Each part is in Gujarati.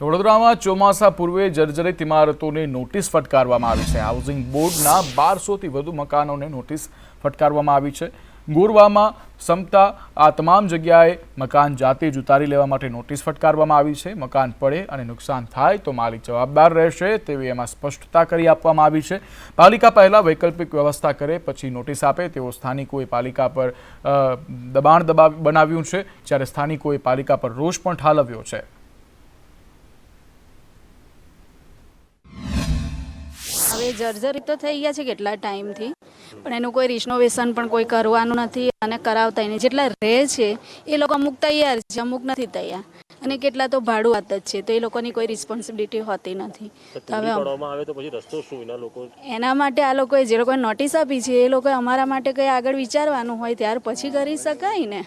વડોદરામાં ચોમાસા પૂર્વે જર્જરિત ઇમારતોને નોટિસ ફટકારવામાં આવી છે. હાઉસિંગ બોર્ડના બારસોથી વધુ મકાનોને નોટિસ ફટકારવામાં આવી છે. ગોરવામાં સમતા આ તમામ જગ્યાએ મકાન જાતે જ ઉતારી લેવા માટે નોટિસ ફટકારવામાં આવી છે. મકાન પડે અને નુકસાન થાય તો માલિક જવાબદાર રહેશે તેવી એમાં સ્પષ્ટતા કરી આપવામાં આવી છે. પાલિકા પહેલાં વૈકલ્પિક વ્યવસ્થા કરે, પછી નોટિસ આપે. તેવો સ્થાનિકોએ પાલિકા પર દબાણ દબાવ, બનાવ્યું છે, જ્યારે સ્થાનિકોએ પાલિકા પર રોષ પણ ઠાલવ્યો છે. હવે જર્જરિત તો થઈ ગયા છે કેટલા ટાઈમથી પણ એનું કોઈ રિનોવેશન પણ કોઈ કરવાનું નથી અને કરાવતા નહીં. જેટલા રહે છે એ લોકો અમુક તૈયાર છે અમુક નથી તૈયાર. અને કેટલા તો ભાડું વાત જ છે તો એ લોકોની કોઈ રિસ્પોન્સિબિલિટી હોતી નથી. તો હવે એના માટે આ લોકોએ જે લોકોએ નોટિસ આપી છે એ લોકોએ અમારા માટે કંઈ આગળ વિચારવાનું હોય ત્યાર પછી કરી શકાય ને?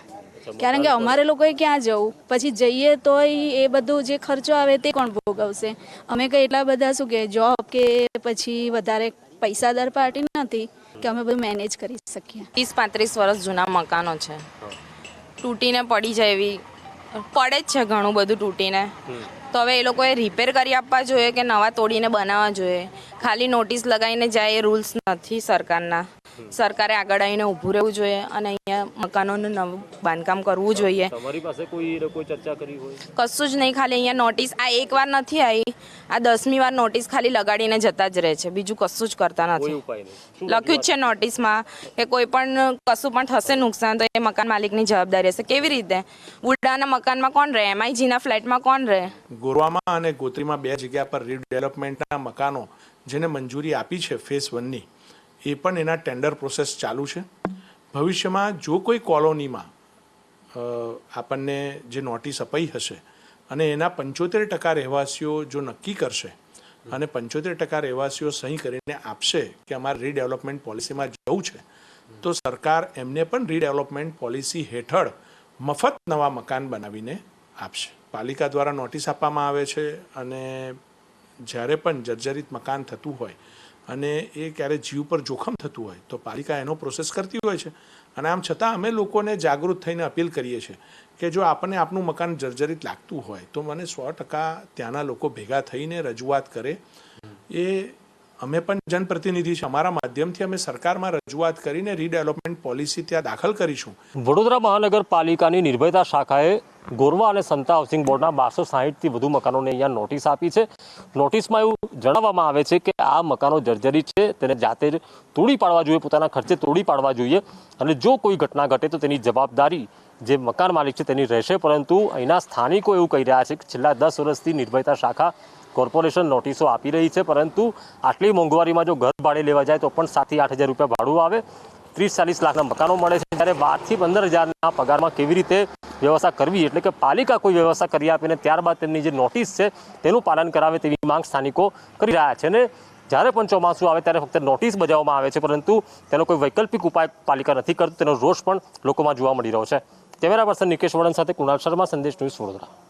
કારણ કે અમારે લોકોએ ક્યાં જવું? પછી જઈએ તોય એ બધું જે ખર્ચો આવે તે કોણ ભોગવશે? અમે કંઈ એટલા બધા શું કે જોબ કે પછી વધારે પૈસાદાર પાર્ટી નથી કે અમે બધું મેનેજ કરી શકીએ. ત્રીસ પાંત્રીસ વર્ષ જૂના મકાનો છે. તૂટીને પડી જાય એવી. પડે જ છે ઘણું બધું તૂટીને. તો હવે એ લોકોએ રિપેર કરી આપવા જોઈએ કે નવા તોડીને બનાવવા જોઈએ? ખાલી નોટિસ લગાવીને જાય એ રૂલ્સ નથી સરકારના. સરકારે આગળ આવીને ઊભું રહેવું જોઈએ અને અહીંયા મકાનોનું નવું બાંધકામ કરવું જોઈએ. તમારી પાસે કોઈ એ ચર્ચા કરી હોય? કશું જ નહીં ખાલી અહીંયા નોટિસ આ એક વાર નથી આવી આ દસમી વાર નોટિસ ખાલી લગાડીને જતા જ રહે છે બીજું કશું જ કરતા નથી. લખ્યું જ છે નોટિસમાં કે કોઈ પણ કશું પણ થશે નુકસાન તો એ મકાન માલિકની જવાબદારી હશે. કેવી રીતે? ઉડાના મકાનમાં કોણ રહે? એમઆઈજીના ફ્લેટમાં કોણ રહે? ગોરવામાં અને ગોત્રીમાં બે જગ્યા પર રીડેવલપમેન્ટના મકાનો જેને મંજૂરી આપી છે ફેઝ વનની એ પણ એના ટેન્ડર પ્રોસેસ ચાલુ છે. ભવિષ્યમાં જો કોઈ કોલોનીમાં આપણને જે નોટિસ અપાઈ હશે અને એના પંચોતેર ટકા રહેવાસીઓ જો નક્કી કરશે અને પંચોતેર ટકા રહેવાસીઓ સહી કરીને આપશે કે અમારે રીડેવલપમેન્ટ પોલિસીમાં જવું છે, તો સરકાર એમને પણ રીડેવલપમેન્ટ પોલિસી હેઠળ મફત નવા મકાન બનાવીને આપશે. પાલિકા દ્વારા નોટિસ આપવામાં આવે છે અને જ્યારે પણ જર્જરિત મકાન થતું હોય અને એ ક્યારે જીવ પર જોખમ થતું હોય, તો પાલિકા એનો પ્રોસેસ કરતી હોય છે. અને આમ છતાં અમે લોકોને જાગૃત થઈને અપીલ કરીએ છીએ કે જો આપણને આપનું મકાન જર્જરિત લાગતું હોય, તો મને સો ટકા ત્યાંના લોકો ભેગા થઈને રજૂઆત કરે. એ અમે પણ જનપ્રતિનિધિ છે અમારા માધ્યમથી અમે સરકારમાં રજૂઆત કરીને રીડેવલપમેન્ટ પોલિસી ત્યાં દાખલ કરીશું. વડોદરા મહાનગરપાલિકાની નિર્ભયતા શાખાએ ગોરવા અને સંતા હાઉસિંગ બોર્ડના બારસો સાહીઠથી વધુ મકાનોને અહીંયા નોટિસ આપી છે. નોટિસમાં એવું જણાવવામાં આવે છે કે આ મકાનો જર્જરિત છે. તેને જાતે જ તોડી પાડવા જોઈએ, પોતાના ખર્ચે તોડી પાડવા જોઈએ. અને જો કોઈ ઘટના ઘટે તો તેની જવાબદારી જે મકાન માલિક છે તેની રહેશે. પરંતુ અહીંના સ્થાનિકો એવું કહી રહ્યા છે કે છેલ્લા દસ વર્ષથી નિર્ભયતા શાખા કોર્પોરેશન નોટિસો આપી રહી છે, પરંતુ આટલી મોંઘવારીમાં જો ઘર ભાડે લેવા જાય તો પણ સાતથી આઠ હજાર રૂપિયા ભાડું આવે. ત્રીસ, ચાલીસ લાખના મકાનો મળે છે, ત્યારે બારથી પંદર હજારના પગારમાં કેવી રીતે વ્યવસ્થા કરવી? એટલે કે પાલિકા કોઈ વ્યવસ્થા કરી આપીને ત્યારબાદ તેમની જે નોટિસ છે, તેનું પાલન કરાવે તેવી માંગ સ્થાનિકો કરી રહ્યા છે અને જ્યારે પણ ચોમાસું આવે ત્યારે ફક્ત નોટિસ બજાવવામાં આવે છે, પરંતુ તેનો કોઈ વૈકલ્પિક ઉપાય પાલિકા નથી કરતું, તેનો રોષ પણ લોકોમાં જોવા મળી રહ્યો છે. કેમેરા પર્સન નિકેશ વડન સાથે કુણાલ શર્મા, સંદેશ ન્યૂઝ વડોદરા.